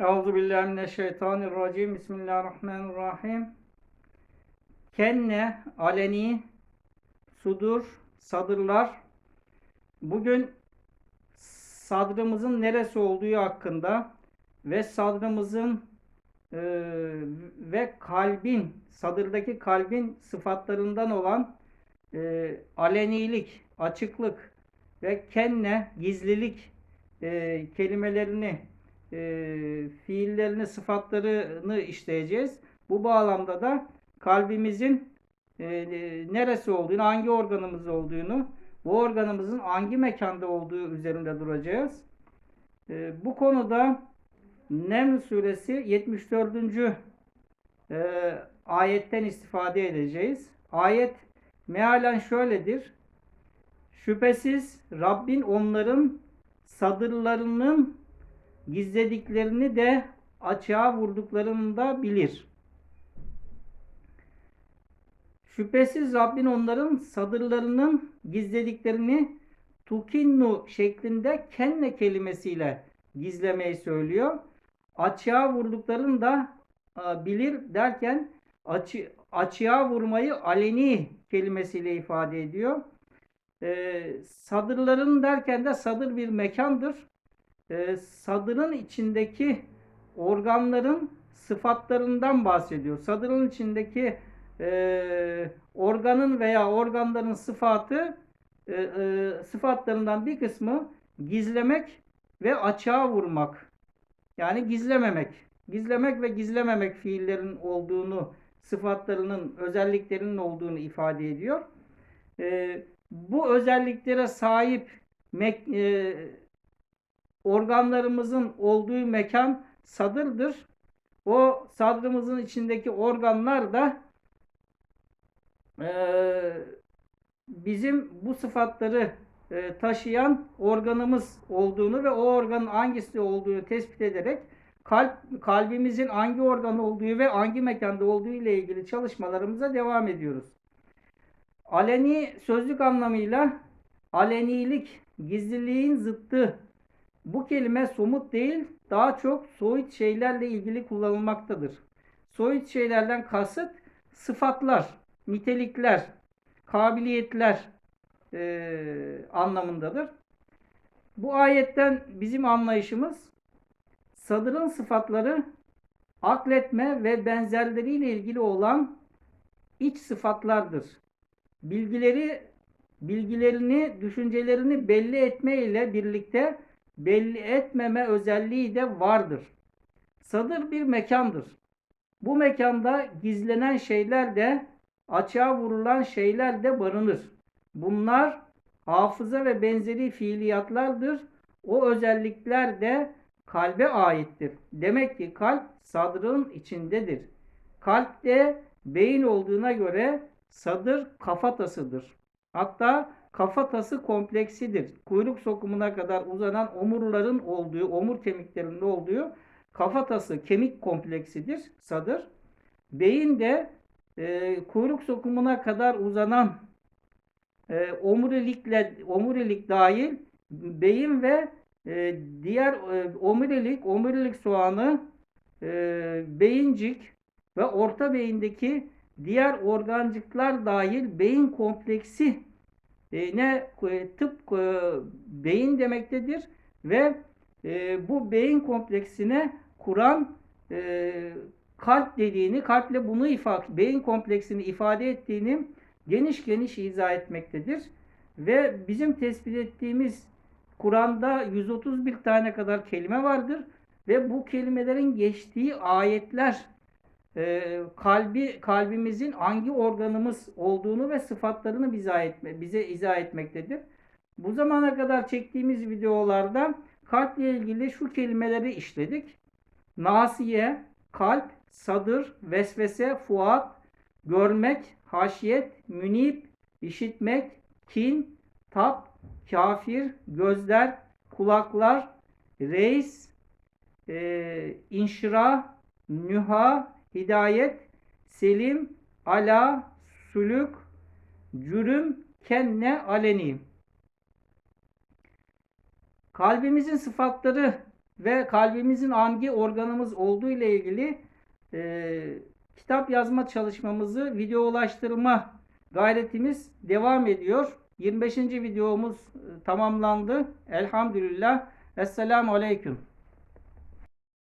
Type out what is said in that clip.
Euzu billahi mineşşeytanirracim. Bismillahirrahmanirrahim. Kenne, aleni, sudur, sadırlar. Bugün sadrımızın neresi olduğu hakkında ve sadrımızın e, ve kalbin, sadırdaki kalbin sıfatlarından olan e, alenilik, açıklık ve kenne, gizlilik e, kelimelerini e, fiillerini, sıfatlarını işleyeceğiz. Bu bağlamda da kalbimizin e, neresi olduğunu, hangi organımız olduğunu, bu organımızın hangi mekanda olduğu üzerinde duracağız. E, bu konuda Neml suresi 74. E, ayetten istifade edeceğiz. Ayet mealen şöyledir. Şüphesiz Rabbin onların sadırlarının gizlediklerini de açığa vurduklarını da bilir. Şüphesiz Rabbin onların sadırlarının gizlediklerini tukinnu şeklinde kenne kelimesiyle gizlemeyi söylüyor. Açığa vurduklarını da e, bilir derken açı, açığa vurmayı aleni kelimesiyle ifade ediyor. E, sadırların derken de sadır bir mekandır e, sadırın içindeki organların sıfatlarından bahsediyor. Sadırın içindeki e, organın veya organların sıfatı e, e, sıfatlarından bir kısmı gizlemek ve açığa vurmak. Yani gizlememek. Gizlemek ve gizlememek fiillerin olduğunu, sıfatlarının, özelliklerinin olduğunu ifade ediyor. E, bu özelliklere sahip mek, e, organlarımızın olduğu mekan sadırdır. O sadrımızın içindeki organlar da e, bizim bu sıfatları e, taşıyan organımız olduğunu ve o organın hangisi olduğunu tespit ederek kalp kalbimizin hangi organ olduğu ve hangi mekanda olduğu ile ilgili çalışmalarımıza devam ediyoruz. Aleni sözlük anlamıyla alenilik, gizliliğin zıttı bu kelime somut değil, daha çok soyut şeylerle ilgili kullanılmaktadır. Soyut şeylerden kasıt sıfatlar, nitelikler, kabiliyetler e, anlamındadır. Bu ayetten bizim anlayışımız sadırın sıfatları akletme ve benzerleriyle ilgili olan iç sıfatlardır. Bilgileri bilgilerini, düşüncelerini belli etme ile birlikte belli etmeme özelliği de vardır. Sadır bir mekandır. Bu mekanda gizlenen şeyler de açığa vurulan şeyler de barınır. Bunlar hafıza ve benzeri fiiliyatlardır. O özellikler de kalbe aittir. Demek ki kalp sadrın içindedir. Kalp de beyin olduğuna göre sadır kafatasıdır. Hatta kafatası kompleksidir. Kuyruk sokumuna kadar uzanan omurların olduğu, omur kemiklerinde olduğu kafatası kemik kompleksidir, sadır. Beyin de e, kuyruk sokumuna kadar uzanan e, omurilikle omurilik dahil beyin ve e, diğer e, omurilik, omurilik soğanı, e, beyincik ve orta beyindeki diğer organcıklar dahil beyin kompleksi ne e, tıp e, beyin demektedir ve e, bu beyin kompleksine kuran e, kalp dediğini, kalple bunu ifade, beyin kompleksini ifade ettiğini geniş geniş izah etmektedir. Ve bizim tespit ettiğimiz Kur'an'da 131 tane kadar kelime vardır ve bu kelimelerin geçtiği ayetler e, kalbi kalbimizin hangi organımız olduğunu ve sıfatlarını bize etme, bize izah etmektedir. Bu zamana kadar çektiğimiz videolarda kalple ilgili şu kelimeleri işledik. Nasiye, kalp, sadır, vesvese, fuat, görmek, haşiyet, münip, işitmek, kin, tap, kafir, gözler, kulaklar, reis, e, inşira, nüha, hidayet, selim, ala, sülük, cürüm, kenne, aleni. Kalbimizin sıfatları ve kalbimizin hangi organımız olduğu ile ilgili e, kitap yazma çalışmamızı videolaştırma gayretimiz devam ediyor. 25. videomuz e, tamamlandı. Elhamdülillah. Esselamu Aleyküm.